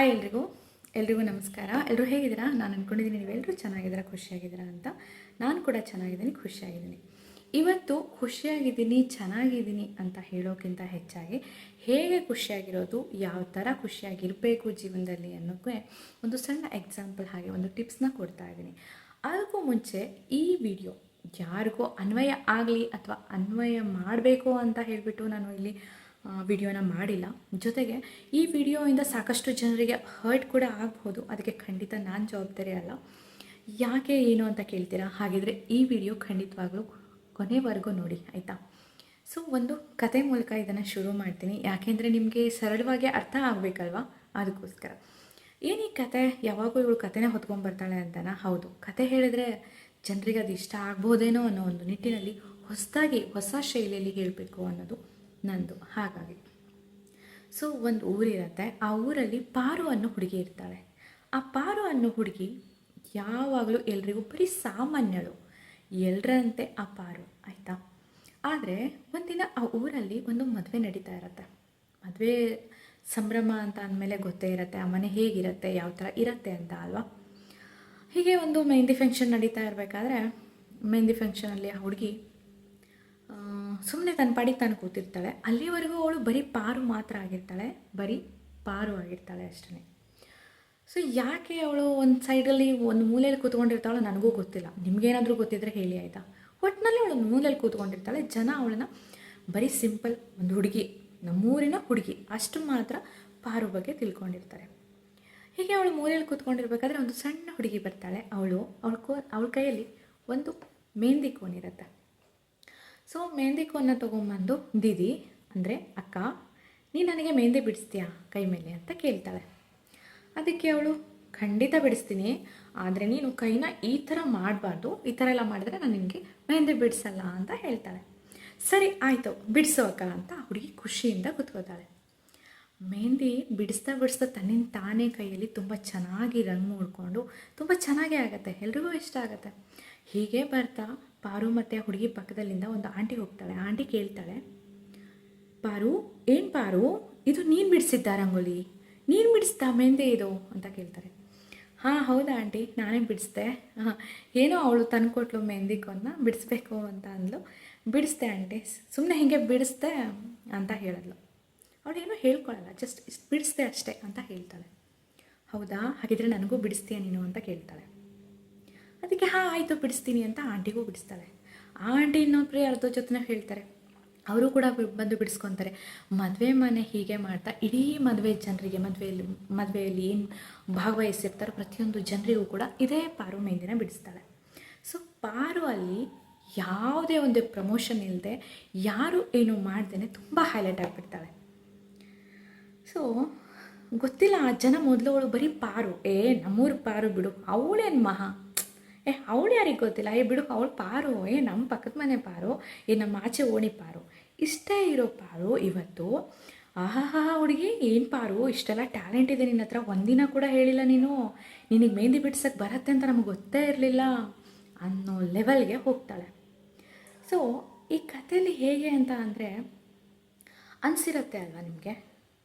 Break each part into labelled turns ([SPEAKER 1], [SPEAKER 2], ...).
[SPEAKER 1] Hi ಎಲ್ರಿಗೂ. ಎಲ್ರಿಗೂ ನಮಸ್ಕಾರ. ಎಲ್ಲರೂ ಹೇಗಿದ್ದೀರಾ? ನಾನು ಅಂದ್ಕೊಂಡಿದ್ದೀನಿ ನೀವೆಲ್ಲರೂ ಚೆನ್ನಾಗಿದ್ದೀರಾ, ಖುಷಿಯಾಗಿದ್ದೀರಾ ಅಂತ. ನಾನು ಕೂಡ ಚೆನ್ನಾಗಿದ್ದೀನಿ, ಖುಷಿಯಾಗಿದ್ದೀನಿ. ಇವತ್ತು ಖುಷಿಯಾಗಿದ್ದೀನಿ, ಚೆನ್ನಾಗಿದ್ದೀನಿ ಅಂತ ಹೇಳೋಕ್ಕಿಂತ ಹೆಚ್ಚಾಗಿ ಹೇಗೆ ಖುಷಿಯಾಗಿರೋದು, ಯಾವ ಥರ ಖುಷಿಯಾಗಿರಬೇಕು ಜೀವನದಲ್ಲಿ ಅನ್ನೋಕ್ಕೆ ಒಂದು ಸಣ್ಣ ಎಕ್ಸಾಂಪಲ್ ಹಾಗೆ ಒಂದು ಟಿಪ್ಸ್ನ ಕೊಡ್ತಾ ಇದ್ದೀನಿ. ಅದಕ್ಕೂ ಮುಂಚೆ ಈ ವಿಡಿಯೋ ಯಾರಿಗೂ ಅನ್ವಯ ಆಗಲಿ ಅಥವಾ ಅನ್ವಯ ಮಾಡಬೇಕು ಅಂತ ಹೇಳಿಬಿಟ್ಟು ನಾನು ಇಲ್ಲಿ ವಿಡಿಯೋನ ಮಾಡಿಲ್ಲ. ಜೊತೆಗೆ ಈ ವಿಡಿಯೋಯಿಂದ ಸಾಕಷ್ಟು ಜನರಿಗೆ ಹರ್ಟ್ ಕೂಡ ಆಗ್ಬೋದು. ಅದಕ್ಕೆ ಖಂಡಿತ ನಾನು ಜವಾಬ್ದಾರಿ ಅಲ್ಲ. ಯಾಕೆ ಏನು ಅಂತ ಕೇಳ್ತೀರಾ? ಹಾಗಿದ್ರೆ ಈ ವಿಡಿಯೋ ಖಂಡಿತವಾಗ್ಲೂ ಕೊನೆವರೆಗೂ ನೋಡಿ, ಆಯಿತಾ? ಸೊ, ಒಂದು ಕತೆ ಮೂಲಕ ಇದನ್ನು ಶುರು ಮಾಡ್ತೀನಿ. ಯಾಕೆಂದರೆ ನಿಮಗೆ ಸರಳವಾಗಿ ಅರ್ಥ ಆಗಬೇಕಲ್ವಾ? ಅದಕ್ಕೋಸ್ಕರ. ಏನು ಈ ಕತೆ? ಯಾವಾಗೂ ಇವಳು ಕತೆನೇ ಹೊತ್ಕೊಂಡು ಅಂತನ ಅಂತನಾ? ಹೌದು. ಕತೆ ಹೇಳಿದ್ರೆ ಜನರಿಗೆ ಅದು ಇಷ್ಟ ಆಗ್ಬೋದೇನೋ ಅನ್ನೋ ಒಂದು ನಿಟ್ಟಿನಲ್ಲಿ ಹೊಸದಾಗಿ, ಹೊಸ ಶೈಲಿಯಲ್ಲಿ ಹೇಳಬೇಕು ಅನ್ನೋದು. ನಂದು. ಹಾಗಾಗಿ. ಸೊ ಒಂದು ಊರಿರುತ್ತೆ. ಆ ಊರಲ್ಲಿ ಪಾರು ಅನ್ನೋ ಹುಡುಗಿ ಇರ್ತಾಳೆ. ಆ ಪಾರು ಅನ್ನೋ ಹುಡುಗಿ ಯಾವಾಗಲೂ ಎಲ್ರಿಗೂ ಬರೀ ಸಾಮಾನ್ಯಳು. ಎಲ್ಲರಂತೆ ಆ ಪಾರು, ಆಯಿತಾ? ಆದರೆ ಒಂದಿನ ಆ ಊರಲ್ಲಿ ಒಂದು ಮದುವೆ ನಡೀತಾ ಇರುತ್ತೆ. ಮದುವೆ ಸಂಭ್ರಮ ಅಂತ ಅಂದಮೇಲೆ ಗೊತ್ತೇ ಇರುತ್ತೆ. ಆ ಮನೆ ಹೇಗಿರುತ್ತೆ, ಯಾವ ಥರ ಇರುತ್ತೆ ಅಂತ ಅಲ್ವಾ? ಹೀಗೆ ಒಂದು ಮೆಹಂದಿ ಫಂಕ್ಷನ್ ನಡೀತಾ ಇರಬೇಕಾದ್ರೆ, ಮೆಹಂದಿ ಫಂಕ್ಷನಲ್ಲಿ ಆ ಹುಡುಗಿ ಸುಮ್ಮನೆ ತನ್ನ ಪಾಡಿಗೆ ತಾನು ಕೂತಿರ್ತಾಳೆ. ಅಲ್ಲಿವರೆಗೂ ಅವಳು ಬರೀ ಪಾರು ಮಾತ್ರ ಆಗಿರ್ತಾಳೆ. ಬರೀ ಪಾರು ಆಗಿರ್ತಾಳೆ ಅಷ್ಟೇ ಸೊ ಯಾಕೆ ಅವಳು ಒಂದು ಸೈಡಲ್ಲಿ ಒಂದು ಮೂಲೆಯಲ್ಲಿ ಕೂತ್ಕೊಂಡಿರ್ತಾಳೋ ನನಗೂ ಗೊತ್ತಿಲ್ಲ. ನಿಮಗೇನಾದರೂ ಗೊತ್ತಿದ್ರೆ ಹೇಳಿ ಆಯಿತಾ? ಒಟ್ಟಿನಲ್ಲಿ ಅವಳು ಮೂಲೆಯಲ್ಲಿ ಕೂತ್ಕೊಂಡಿರ್ತಾಳೆ. ಜನ ಅವಳನ್ನ ಬರೀ ಸಿಂಪಲ್ ಒಂದು ಹುಡುಗಿ, ನಮ್ಮೂರಿನ ಹುಡುಗಿ, ಅಷ್ಟು ಮಾತ್ರ ಪಾರು ಬಗ್ಗೆ ತಿಳ್ಕೊಂಡಿರ್ತಾರೆ. ಹೀಗೆ ಅವಳು ಮೂಲೆಯಲ್ಲಿ ಕೂತ್ಕೊಂಡಿರ್ಬೇಕಾದ್ರೆ ಒಂದು ಸಣ್ಣ ಹುಡುಗಿ ಬರ್ತಾಳೆ. ಅವಳು, ಅವಳ ಕೋ, ಅವಳ ಕೈಯಲ್ಲಿ ಒಂದು ಮೆಹಂದಿ ಕೋನ್ ಇರುತ್ತೆ. ಸೊ ಮೆಹಂದಿ ಕೋನ್ನ ತೊಗೊಂಬಂದು ದೀದಿ ಅಂದರೆ ಅಕ್ಕ ನೀ ನನಗೆ ಮೆಹಂದಿ ಬಿಡಿಸ್ತೀಯಾ ಕೈ ಮೇಲೆ ಅಂತ ಕೇಳ್ತಾಳೆ ಅದಕ್ಕೆ ಅವಳು ಖಂಡಿತ ಬಿಡಿಸ್ತೀನಿ ಆದರೆ ನೀನು ಕೈನ ಈ ಥರ ಮಾಡಬಾರ್ದು ಈ ಥರ ಎಲ್ಲ ಮಾಡಿದ್ರೆ ನಾನು ನಿನಗೆ ಮೆಹಂದಿ ಬಿಡಿಸಲ್ಲ ಅಂತ ಹೇಳ್ತಾಳೆ ಸರಿ ಆಯಿತು, ಬಿಡಿಸು ಅಕ್ಕ ಅಂತ ಹುಡುಗಿ ಖುಷಿಯಿಂದ ಕೂತ್ಕೋತಾಳೆ ಮೆಹಂದಿ ಬಿಡಿಸ್ತಾ ಬಿಡಿಸ್ತಾ ತನ್ನಿನ ತಾನೇ ಕೈಯಲ್ಲಿ ತುಂಬ ಚೆನ್ನಾಗಿ ರಂಗು ಮೂಡ್ಕೊಂಡು ತುಂಬ ಚೆನ್ನಾಗೇ ಆಗುತ್ತೆ, ಎಲ್ರಿಗೂ ಇಷ್ಟ ಆಗುತ್ತೆ. ಹೀಗೆ ಬರ್ತಾ ಪಾರು ಮತ್ತು ಹುಡುಗಿ ಪಕ್ಕದಲ್ಲಿಂದ ಒಂದು ಆಂಟಿ ಹೋಗ್ತಾಳೆ, ಆಂಟಿ ಕೇಳ್ತಾಳೆ, ಪಾರು, ಏನು ಪಾರು? ಇದು ನೀನು ಬಿಡಿಸಿದ್ದ ರಂಗೋಲಿ? ನೀನು ಬಿಡಿಸ್ತಾ ಮೆಂದೆ ಇದು? ಅಂತ ಕೇಳ್ತಾರೆ. ಹಾಂ, ಹೌದಾ ಆಂಟಿ, ನಾನೇ ಬಿಡಿಸ್ದೆ. ಹಾಂ, ಏನೋ ಅವಳು ತಂದುಕೊಟ್ಲು ಅನ್ನ ಬಿಡಿಸ್ಬೇಕು ಅಂತ ಅಂದ್ಲು. ಬಿಡಿಸ್ದೆ ಆಂಟಿ ಸುಮ್ಮನೆ ಹೀಗೆ ಬಿಡಿಸ್ದೆ ಅಂತ ಹೇಳಿದ್ಲು. ಅವಳು ಏನೂ ಹೇಳ್ಕೊಳ್ಳಲ್ಲ ಜಸ್ಟ್ ಇಷ್ಟು ಬಿಡಿಸ್ದೆ ಅಷ್ಟೇ ಅಂತ ಹೇಳ್ತಾಳೆ. ಹೌದಾ? ಹಾಗಿದ್ರೆ ನನಗೂ ಬಿಡಿಸ್ತೀಯ ನೀನು? ಅಂತ ಕೇಳ್ತಾಳೆ. ಅದಕ್ಕೆ, ಹಾಂ, ಆಯಿತು, ಬಿಡಿಸ್ತೀನಿ ಅಂತ ಆಂಟಿಗೂ ಬಿಡಿಸ್ತಾಳೆ. ಆ ಆಂಟಿ ಇನ್ನೊಬ್ಬರು ಯಾರ್ದೋ ಜೊತೆ ಹೇಳ್ತಾರೆ. ಅವರು ಕೂಡ ಬಂದು ಬಿಡಿಸ್ಕೊತಾರೆ. ಮದುವೆ ಮನೆ ಹೀಗೆ ಮಾಡ್ತಾ, ಇಡೀ ಮದುವೆ ಜನರಿಗೆ, ಮದುವೆಯಲ್ಲಿ ಮದುವೆಯಲ್ಲಿ ಏನು ಭಾಗವಹಿಸಿರ್ತಾರೋ ಪ್ರತಿಯೊಂದು ಜನರಿಗೂ ಕೂಡ ಇದೇ ಪಾರು ಮೆಹಂದಿನ ಬಿಡಿಸ್ತಾಳೆ. ಸೊ ಪಾರು ಅಲ್ಲಿ ಯಾವುದೇ ಒಂದು ಪ್ರಮೋಷನ್ ಇಲ್ಲದೆ ಯಾರು ಏನು ಮಾಡ್ದೇ ತುಂಬ ಹೈಲೈಟ್ ಆಗಿಬಿಡ್ತಾಳೆ. ಸೊ ಗೊತ್ತಿಲ್ಲ, ಆ ಜನ ಮೊದಲು ಅವಳು ಬರೀ ಪಾರು. ಏ, ನಮ್ಮೂರು ಪಾರು ಬಿಡು, ಅವಳೇನು ಮಹಾ? ಏ, ಅವಳು ಯಾರಿಗೆ ಗೊತ್ತಿಲ್ಲ? ಏ, ಬಿಡು, ಅವಳು ಪಾರು. ಏ, ನಮ್ಮ ಪಕ್ಕದ ಮನೆ ಪಾರು. ಏ, ನಮ್ಮ ಆಚೆ ಓಣಿ ಪಾರು. ಇಷ್ಟೇ ಇರೋ ಪಾರು ಇವತ್ತು. ಆಹಾಹಾ, ಹುಡುಗಿ, ಏನು ಪಾರು? ಇಷ್ಟೆಲ್ಲ ಟ್ಯಾಲೆಂಟ್ ಇದೆ ನಿನ್ನ ಹತ್ರ. ಒಂದಿನ ಕೂಡ ಹೇಳಿಲ್ಲ ನೀನು. ನಿನಗೆ ಮೆಹಂದಿ ಬಿಡ್ಸಕ್ಕೆ ಬರತ್ತೆ ಅಂತ ನಮಗೆ ಗೊತ್ತೇ ಇರಲಿಲ್ಲ ಅನ್ನೋ ಲೆವೆಲ್ಗೆ ಹೋಗ್ತಾಳೆ. ಸೊ ಈ ಕಥೆಯಲ್ಲಿ ಹೇಗೆ ಅಂತ ಅಂದರೆ, ಅನಿಸಿರುತ್ತೆ ಅಲ್ವಾ ನಿಮಗೆ?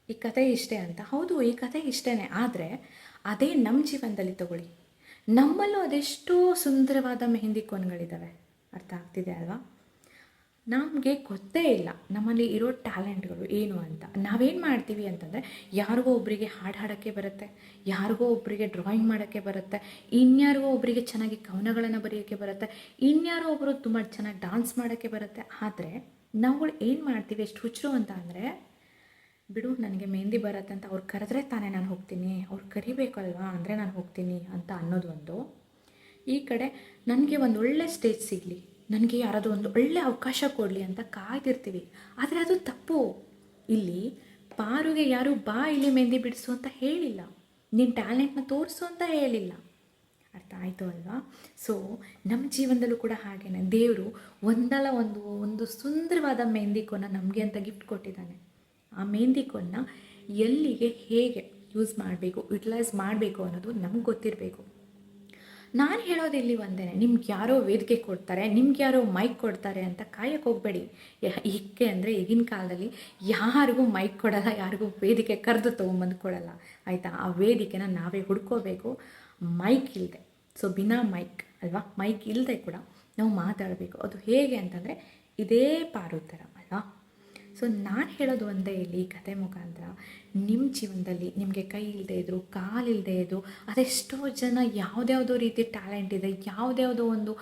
[SPEAKER 1] ಈ ಕತೆ ಇಷ್ಟೇ ಅಂತ. ಹೌದು, ಈ ಕತೆ ಇಷ್ಟೇ ಆದರೆ, ಅದೇ ನಮ್ಮ ಜೀವನದಲ್ಲಿ ತಗೊಳ್ಳಿ. ನಮ್ಮಲ್ಲೂ ಅದೆಷ್ಟೋ ಸುಂದರವಾದ ಮೆಹಂದಿ ಕೋನ್ಗಳಿದ್ದಾವೆ. ಅರ್ಥ ಆಗ್ತಿದೆ ಅಲ್ವಾ? ನಮಗೆ ಗೊತ್ತೇ ಇಲ್ಲ ನಮ್ಮಲ್ಲಿ ಇರೋ ಟ್ಯಾಲೆಂಟ್ಗಳು ಏನು ಅಂತ. ನಾವೇನು ಮಾಡ್ತೀವಿ ಅಂತಂದರೆ, ಯಾರಿಗೋ ಒಬ್ಬರಿಗೆ ಹಾಡು ಹಾಡೋಕ್ಕೆ ಬರುತ್ತೆ, ಯಾರಿಗೋ ಒಬ್ಬರಿಗೆ ಡ್ರಾಯಿಂಗ್ ಮಾಡೋಕ್ಕೆ ಬರುತ್ತೆ, ಇನ್ಯಾರಿಗೋ ಒಬ್ಬರಿಗೆ ಚೆನ್ನಾಗಿ ಕವನಗಳನ್ನು ಬರೆಯೋಕ್ಕೆ ಬರುತ್ತೆ, ಇನ್ಯಾರೋ ಒಬ್ಬರು ತುಂಬ ಚೆನ್ನಾಗಿ ಡಾನ್ಸ್ ಮಾಡೋಕ್ಕೆ ಬರುತ್ತೆ. ಆದರೆ, ನಾವುಗಳು ಏನು ಮಾಡ್ತೀವಿ, ಎಷ್ಟು ಹುಚ್ಚರು ಅಂತ ಅಂದರೆ ಬಿಡು, ನನಗೆ ಮೆಹಂದಿ ಬರತ್ತೆ ಅಂತ ಅವ್ರು ಕರೆದ್ರೆ ತಾನೇ ನಾನು ಹೋಗ್ತೀನಿ. ಅವ್ರು ಕರಿಬೇಕಲ್ವಾ ಅಂದರೆ ನಾನು ಹೋಗ್ತೀನಿ ಅಂತ ಅನ್ನೋದು ಒಂದು. ಈ ಕಡೆ ನನಗೆ ಒಂದು ಒಳ್ಳೆ ಸ್ಟೇಜ್ ಸಿಗಲಿ. ನನಗೆ ಯಾರಾದರೂ ಒಂದು ಒಳ್ಳೆ ಅವಕಾಶ ಕೊಡಲಿ ಅಂತ ಕಾಯ್ದಿರ್ತೀವಿ. ಆದರೆ ಅದು ತಪ್ಪು. ಇಲ್ಲಿ ಪಾರುಗೆ ಯಾರು ಬಾ ಇಲ್ಲಿ ಮೆಹಂದಿ ಬಿಡಿಸು ಅಂತ ಹೇಳಿಲ್ಲ. ನಿನ್ನ ಟ್ಯಾಲೆಂಟ್ನ ತೋರಿಸು ಅಂತ ಹೇಳಿಲ್ಲ. ಅರ್ಥ ಆಯಿತು ಅಲ್ವಾ? ಸೊ ನಮ್ಮ ಜೀವನದಲ್ಲೂ ಕೂಡ ಹಾಗೇನೆ. ದೇವರು ಒಂದಲ್ಲ ಒಂದು ಒಂದು ಸುಂದರವಾದ ಮೆಹಂದಿ ಕೋನ ನಮಗೆ ಅಂತ ಗಿಫ್ಟ್ ಕೊಟ್ಟಿದ್ದಾನೆ. ಆ ಮೆಹಂದಿ ಕೋನ್ನ ಎಲ್ಲಿಗೆ ಹೇಗೆ ಯೂಸ್ ಮಾಡಬೇಕು ಯುಟಿಲೈಸ್ ಮಾಡಬೇಕು ಅನ್ನೋದು ನಮ್ಗೆ ಗೊತ್ತಿರಬೇಕು. ನಾನು ಹೇಳೋದು ಇಲ್ಲಿ ಒಂದೇ ನಿಮ್ಗೆ ಯಾರೋ ವೇದಿಕೆ ಕೊಡ್ತಾರೆ, ನಿಮ್ಗೆ ಯಾರೋ ಮೈಕ್ ಕೊಡ್ತಾರೆ ಅಂತ ಕಾಯಕ್ಕೆ ಹೋಗಬೇಡಿ. ಏಕೆ ಅಂದರೆ ಈಗಿನ ಕಾಲದಲ್ಲಿ ಯಾರಿಗೂ ಮೈಕ್ ಕೊಡಲ್ಲ, ಯಾರಿಗೂ ವೇದಿಕೆ ಕರೆದು ತೊಗೊಂಬಂದು ಕೊಡಲ್ಲ. ಆಯಿತಾ? ಆ ವೇದಿಕೆನ ನಾವೇ ಹುಡ್ಕೋಬೇಕು. ಮೈಕ್ ಇಲ್ಲದೆ ಸೊ ಬಿನಾ ಮೈಕ್ ಅಲ್ವಾ? ಮೈಕ್ ಇಲ್ಲದೆ ಕೂಡ ನಾವು ಮಾತಾಡಬೇಕು. ಅದು ಹೇಗೆ ಅಂತಂದರೆ ಇದೇ ಪಾರು ಥರ ಅಲ್ವಾ? ಸೊ ನಾನು ಹೇಳೋದು ಒಂದೇ ಇಲ್ಲಿ ಈ ಕತೆ ಮುಖಾಂತರ. ನಿಮ್ಮ ಜೀವನದಲ್ಲಿ ನಿಮಗೆ ಕೈ ಇಲ್ಲದೆ ಇದ್ದರು ಕಾಲು ಇಲ್ಲದೆ ಇದ್ದರು ಅದೆಷ್ಟೋ ಜನ ಯಾವುದ್ಯಾವುದೋ ರೀತಿ ಟ್ಯಾಲೆಂಟ್ ಇದೆ ಯಾವುದ್ಯಾವುದೋ ಒಂದು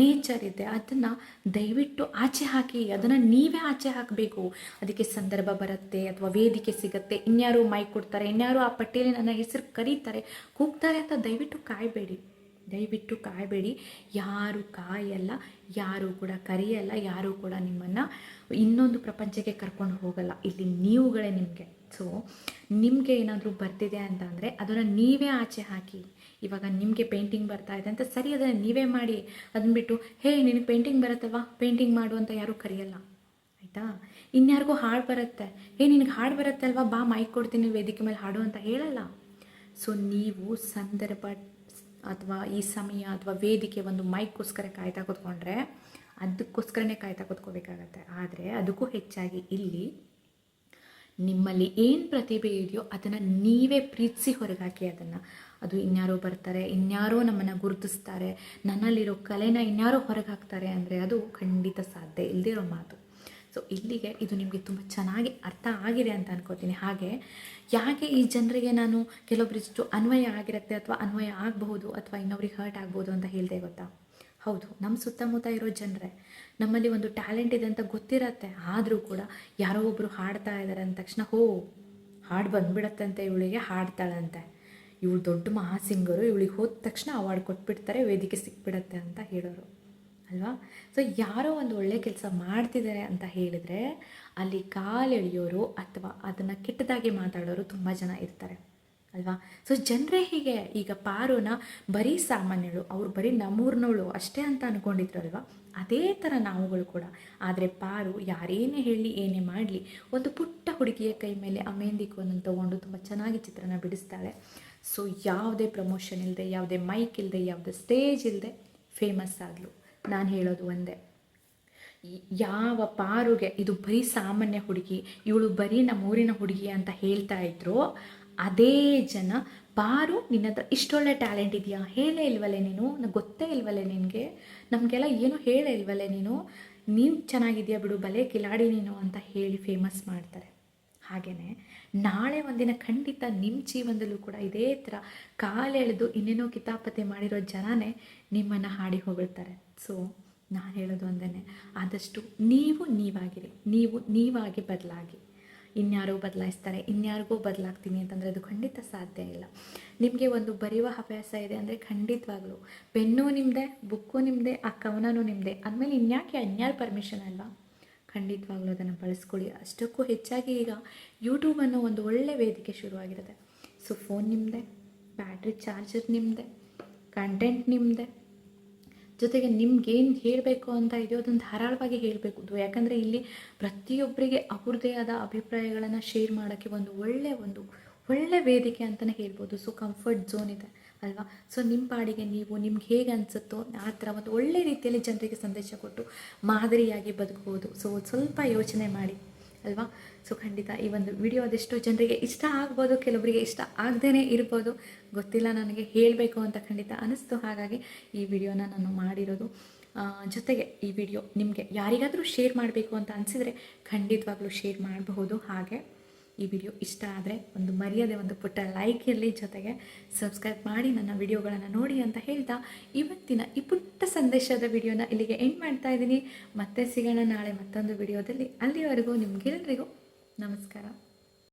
[SPEAKER 1] ನೇಚರ್ ಇದೆ, ಅದನ್ನು ದಯವಿಟ್ಟು ಆಚೆ ಹಾಕಿ, ಅದನ್ನು ನೀವೇ ಆಚೆ ಹಾಕಬೇಕು. ಅದಕ್ಕೆ ಸಂದರ್ಭ ಬರುತ್ತೆ ಅಥವಾ ವೇದಿಕೆ ಸಿಗುತ್ತೆ, ಇನ್ಯಾರು ಮೈಕ್ ಕೊಡ್ತಾರೆ, ಇನ್ಯಾರು ಆ ಪಟ್ಟಿಯಲ್ಲಿ ನನ್ನ ಹೆಸರು ಕರೀತಾರೆ, ಕೂಗ್ತಾರೆ ಅಂತ ದಯವಿಟ್ಟು ಕಾಯಬೇಡಿ. ದಯವಿಟ್ಟು ಕಾಯಬೇಡಿ. ಯಾರು ಕಾಯಲ್ಲ, ಯಾರು ಕೂಡ ಕರೆಯಲ್ಲ, ಯಾರು ಕೂಡ ನಿಮ್ಮನ್ನು ಇನ್ನೊಂದು ಪ್ರಪಂಚಕ್ಕೆ ಕರ್ಕೊಂಡು ಹೋಗಲ್ಲ. ಇಲ್ಲಿ ನೀವುಗಳೇ ನಿಮಗೆ. ಸೊ ನಿಮಗೆ ಏನಾದರೂ ಬರ್ತಿದೆ ಅಂತ ಅಂದರೆ ಅದನ್ನು ನೀವೇ ಆಚೆ ಹಾಕಿ. ಇವಾಗ ನಿಮಗೆ ಪೇಂಟಿಂಗ್ ಬರ್ತಾ ಇದೆ ಅಂತ ಸರಿ, ಅದನ್ನು ನೀವೇ ಮಾಡಿ. ಅದನ್ಬಿಟ್ಟು ಹೇ, ನಿನಗೆ ಪೇಂಟಿಂಗ್ ಬರುತ್ತಲ್ವಾ? ಪೇಂಟಿಂಗ್ ಮಾಡು ಅಂತ ಯಾರೂ ಕರೆಯಲ್ಲ. ಆಯಿತಾ? ಇನ್ಯಾರಿಗೂ ಹಾಡು ಬರುತ್ತೆ. ಹೇ, ನಿನಗೆ ಹಾಡು ಬರುತ್ತೆ ಅಲ್ವಾ ಬಾ ಮೈಕ್ ಕೊಡ್ತೀನಿ, ವೇದಿಕೆ ಮೇಲೆ ಹಾಡು ಅಂತ ಹೇಳಲ್ಲ. ಸೊ ನೀವು ಸಂದರ್ಭ ಅಥವಾ ಈ ಸಮಯ ಅಥವಾ ವೇದಿಕೆ ಒಂದು ಮೈಕ್ಗೋಸ್ಕರ ಕಾಯ್ತಾ ಕೂತ್ಕೊಂಡ್ರೆ ಅದಕ್ಕೋಸ್ಕರನೇ ಕಾಯ್ತಾ ಕೂತ್ಕೋಬೇಕಾಗತ್ತೆ. ಆದರೆ ಅದಕ್ಕೂ ಹೆಚ್ಚಾಗಿ ಇಲ್ಲಿ ನಿಮ್ಮಲ್ಲಿ ಏನು ಪ್ರತಿಭೆ ಇದೆಯೋ ಅದನ್ನು ನೀವೇ ಪ್ರೀತಿಸಿ ಹೊರಗಾಕಿ ಅದನ್ನು. ಅದು ಇನ್ಯಾರೋ ಬರ್ತಾರೆ, ಇನ್ಯಾರೋ ನಮ್ಮನ್ನು ಗುರುತಿಸ್ತಾರೆ, ನನ್ನಲ್ಲಿರೋ ಕಲೆನ ಇನ್ಯಾರೋ ಹೊರಗೆ ಹಾಕ್ತಾರೆ ಅಂದರೆ ಅದು ಖಂಡಿತ ಸಾಧ್ಯ ಇಲ್ಲದಿರೋ ಮಾತು. ಸೊ ಇಲ್ಲಿಗೆ ಇದು ನಿಮಗೆ ತುಂಬ ಚೆನ್ನಾಗಿ ಅರ್ಥ ಆಗಿದೆ ಅಂತ ಅನ್ಕೋತೀನಿ. ಹಾಗೆ, ಯಾಕೆ ಈ ಜನರಿಗೆ ನಾನು ಕೆಲವೊಬ್ಬರಿಷ್ಟು ಅನ್ವಯ ಆಗಿರುತ್ತೆ ಅಥವಾ ಅನ್ವಯ ಆಗಬಹುದು ಅಥವಾ ಇನ್ನೊಬ್ರಿಗೆ ಹರ್ಟ್ ಆಗ್ಬೋದು ಅಂತ ಹೇಳಿದೆ ಗೊತ್ತಾ? ಹೌದು ನಮ್ಮ ಸುತ್ತಮುತ್ತ ಇರೋ ಜನರೇ ನಮ್ಮಲ್ಲಿ ಒಂದು ಟ್ಯಾಲೆಂಟ್ ಇದೆ ಅಂತ ಗೊತ್ತಿರತ್ತೆ. ಆದರೂ ಕೂಡ ಯಾರೋ ಒಬ್ಬರು ಹಾಡ್ತಾ ಇದ್ದಾರೆ ಅಂದ ತಕ್ಷಣ, ಹೋ, ಹಾಡು ಬಂದ್ಬಿಡತ್ತಂತೆ ಇವಳಿಗೆ, ಹಾಡ್ತಾಳಂತೆ. ಇವಳು ದೊಡ್ಡ ಮಹಾ ಸಿಂಗರು ಇವಳಿಗೆ ಹೋದ ತಕ್ಷಣ ಅವಾರ್ಡ್ ಕೊಟ್ಬಿಡ್ತಾರೆ, ವೇದಿಕೆ ಸಿಕ್ಬಿಡತ್ತೆ ಅಂತ ಹೇಳೋರು. ಅಲ್ವಾ? ಸೊ ಯಾರೋ ಒಂದು ಒಳ್ಳೆ ಕೆಲಸ ಮಾಡ್ತಿದ್ದಾರೆ ಅಂತ ಹೇಳಿದರೆ, ಅಲ್ಲಿ ಕಾಲೆಳೆಯೋರು ಅಥವಾ ಅದನ್ನು ಕೆಟ್ಟದಾಗಿ ಮಾತಾಡೋರು ತುಂಬ ಜನ ಇರ್ತಾರೆ, ಅಲ್ವಾ? ಸೊ ಜನರೇ ಹೀಗೆ, ಈಗ ಪಾರೋನ ಬರೀ ಸಾಮಾನ್ಯಳು ಅವ್ರು ಬರೀ ನಮ್ಮೂರ್ನವಳು ಅಷ್ಟೇ ಅಂತ ಅಂದ್ಕೊಂಡಿದ್ರು ಅಲ್ವಾ? ಅದೇ ಥರ ನಾವುಗಳು ಕೂಡ. ಆದರೆ ಪಾರು ಯಾರೇನೇ ಹೇಳಿ, ಏನೇ ಮಾಡಲಿ, ಒಂದು ಪುಟ್ಟ ಹುಡುಗಿಯ ಕೈ ಮೇಲೆ ಆ ಮೆಹಂದಿ ಕೋನನ್ನು ತೊಗೊಂಡು ತುಂಬ ಚೆನ್ನಾಗಿ ಚಿತ್ರನ ಬಿಡಿಸ್ತಾಳೆ. ಸೊ ಯಾವುದೇ ಪ್ರಮೋಷನ್ ಇಲ್ಲದೆ ಯಾವುದೇ ಮೈಕ್ ಇಲ್ಲದೆ ಯಾವುದೇ ಸ್ಟೇಜ್ ಇಲ್ಲದೆ ಫೇಮಸ್ ಆಗಲು. ನಾನು ಹೇಳೋದು ಒಂದೇ. ಯಾವ ಪಾರುಗೆ ಇದು ಬರೀ ಸಾಮಾನ್ಯ ಹುಡುಗಿ, ಇವಳು ಬರೀ ನಮ್ಮೂರಿನ ಹುಡುಗಿ ಅಂತ ಹೇಳ್ತಾ ಇದ್ರು, ಅದೇ ಜನ ಪಾರು ನಿನ್ನ ಹತ್ರ ಇಷ್ಟೊಳ್ಳೆ ಟ್ಯಾಲೆಂಟ್ ಇದೆಯಾ? ಹೇಳೇ ಇಲ್ವಲ್ಲೇ ನೀನು? ನನಗೆ ಗೊತ್ತೇ ಇಲ್ವಲ್ಲೇ ನಿನಗೆ? ನಮಗೆಲ್ಲ ಏನು ಹೇಳೇ ಇಲ್ವಲ್ಲೇ ನೀನು? ನೀನು ಚೆನ್ನಾಗಿದೆಯಾ ಬಿಡು, ಬಲೆ ಕಿಲಾಡಿ ನೀನು ಅಂತ ಹೇಳಿ ಫೇಮಸ್ ಮಾಡ್ತಾರೆ. ಹಾಗೆಯೇ ನಾಳೆ ಒಂದಿನ ಖಂಡಿತ ನಿಮ್ಮ ಜೀವನದಲ್ಲೂ ಕೂಡ ಇದೇ ಥರ ಕಾಲೆಳೆದು ಇನ್ನೇನೋ ಕಿತಾಪತೆ ಮಾಡಿರೋ ಜನನೇ ನಿಮ್ಮನ್ನು ಹಾಡಿ ಹೊಗಳ್ತಾರೆ. ಸೊ ನಾನು ಹೇಳೋದು ಒಂದೇ ಆದಷ್ಟು ನೀವು ನೀವಾಗಿರಿ, ನೀವು ನೀವಾಗಿ ಬದಲಾಗಿ. ಇನ್ಯಾರೋ ಬದಲಾಯಿಸ್ತಾರೆ, ಇನ್ಯಾರಿಗೂ ಬದಲಾಗ್ತೀನಿ ಅಂತಂದರೆ ಅದು ಖಂಡಿತ ಸಾಧ್ಯ ಇಲ್ಲ. ನಿಮಗೆ ಒಂದು ಬರೆಯುವ ಹವ್ಯಾಸ ಇದೆ ಅಂದರೆ ಖಂಡಿತವಾಗ್ಲೂ ಪೆನ್ನು ನಿಮ್ಮದೇ ಬುಕ್ಕು ನಿಮ್ಮದೇ ಆ ಕವನನೂ ನಿಮ್ಮದೇ ಆದಮೇಲೆ ಇನ್ಯಾಕೆ ಅನ್ಯಾರ ಪರ್ಮಿಷನ್ ಅಲ್ವಾ? ಖಂಡಿತವಾಗ್ಲೂ ಅದನ್ನು ಬಳಸ್ಕೊಳ್ಳಿ. ಅಷ್ಟಕ್ಕೂ ಹೆಚ್ಚಾಗಿ ಈಗ ಯೂಟ್ಯೂಬ್ ಅನ್ನೋ ಒಂದು ಒಳ್ಳೆ ವೇದಿಕೆ ಶುರುವಾಗಿರುತ್ತೆ. ಸೊ ಫೋನ್ ನಿಮ್ಮದೇ ಬ್ಯಾಟ್ರಿ ಚಾರ್ಜರ್ ನಿಮ್ಮದೇ ಕಂಟೆಂಟ್ ನಿಮ್ಮದೇ ಜೊತೆಗೆ ನಿಮ್ಗೇನು ಹೇಳಬೇಕು ಅಂತ ಇದೆಯೋ ಅದನ್ನು ಧಾರಾಳವಾಗಿ ಹೇಳಬೇಕು. ಯಾಕಂದರೆ ಇಲ್ಲಿ ಪ್ರತಿಯೊಬ್ಬರಿಗೆ ಅವ್ರದ್ದೇ ಆದ ಅಭಿಪ್ರಾಯಗಳನ್ನು ಶೇರ್ ಮಾಡೋಕ್ಕೆ ಒಂದು ಒಳ್ಳೆಯ ಒಂದು ಒಳ್ಳೆ ವೇದಿಕೆ ಅಂತಲೇ ಹೇಳ್ಬೋದು. ಸೊ ಕಂಫರ್ಟ್ ಝೋನ್ ಇದೆ. ಅಲ್ವಾ? ಸೊ ನಿಮ್ಮ ಪಾಡಿಗೆ ನೀವು ನಿಮ್ಗೆ ಹೇಗೆ ಅನಿಸುತ್ತೋ ಆ ಥರ ಒಂದು ಒಳ್ಳೆ ರೀತಿಯಲ್ಲಿ ಜನರಿಗೆ ಸಂದೇಶ ಕೊಟ್ಟು ಮಾದರಿಯಾಗಿ ಬದುಕಬಹುದು ಸೊ ಸ್ವಲ್ಪ ಯೋಚನೆ ಮಾಡಿ, ಅಲ್ವಾ? ಸೊ ಖಂಡಿತ ಈ ಒಂದು ವಿಡಿಯೋ ಅದೆಷ್ಟೋ ಜನರಿಗೆ ಇಷ್ಟ ಆಗ್ಬೋದು, ಕೆಲವರಿಗೆ ಇಷ್ಟ ಆಗದೇ ಇರ್ಬೋದು. ಗೊತ್ತಿಲ್ಲ ನನಗೆ ಹೇಳಬೇಕು ಅಂತ ಖಂಡಿತ ಅನ್ನಿಸ್ತು ಹಾಗಾಗಿ ಈ ವಿಡಿಯೋನ ನಾನು ಮಾಡಿರೋದು. ಜೊತೆಗೆ ಈ ವಿಡಿಯೋ ನಿಮಗೆ ಯಾರಿಗಾದರೂ ಶೇರ್ ಮಾಡಬೇಕು ಅಂತ ಅನಿಸಿದರೆ ಖಂಡಿತವಾಗ್ಲೂ ಶೇರ್ ಮಾಡಬಹುದು. ಹಾಗೆ ಈ ವಿಡಿಯೋ ಇಷ್ಟ ಆದರೆ ಒಂದು ಮರ್ಯಾದೆ, ಒಂದು ಪುಟ್ಟ ಲೈಕ್ ಇರಲಿ ಜೊತೆಗೆ ಸಬ್ಸ್ಕ್ರೈಬ್ ಮಾಡಿ ನನ್ನ ವಿಡಿಯೋಗಳನ್ನು ನೋಡಿ ಅಂತ ಹೇಳ್ತಾ ಇವತ್ತಿನ ಈ ಪುಟ್ಟ ಸಂದೇಶದ ವಿಡಿಯೋನ ಇಲ್ಲಿಗೆ ಎಂಡ್ ಮಾಡ್ತಾ ಇದ್ದೀನಿ. ಮತ್ತೆ ಸಿಗೋಣ ನಾಳೆ ಮತ್ತೊಂದು ವಿಡಿಯೋದಲ್ಲಿ. ಅಲ್ಲಿವರೆಗೂ ನಿಮಗೆಲ್ಲರಿಗೂ ನಮಸ್ಕಾರ.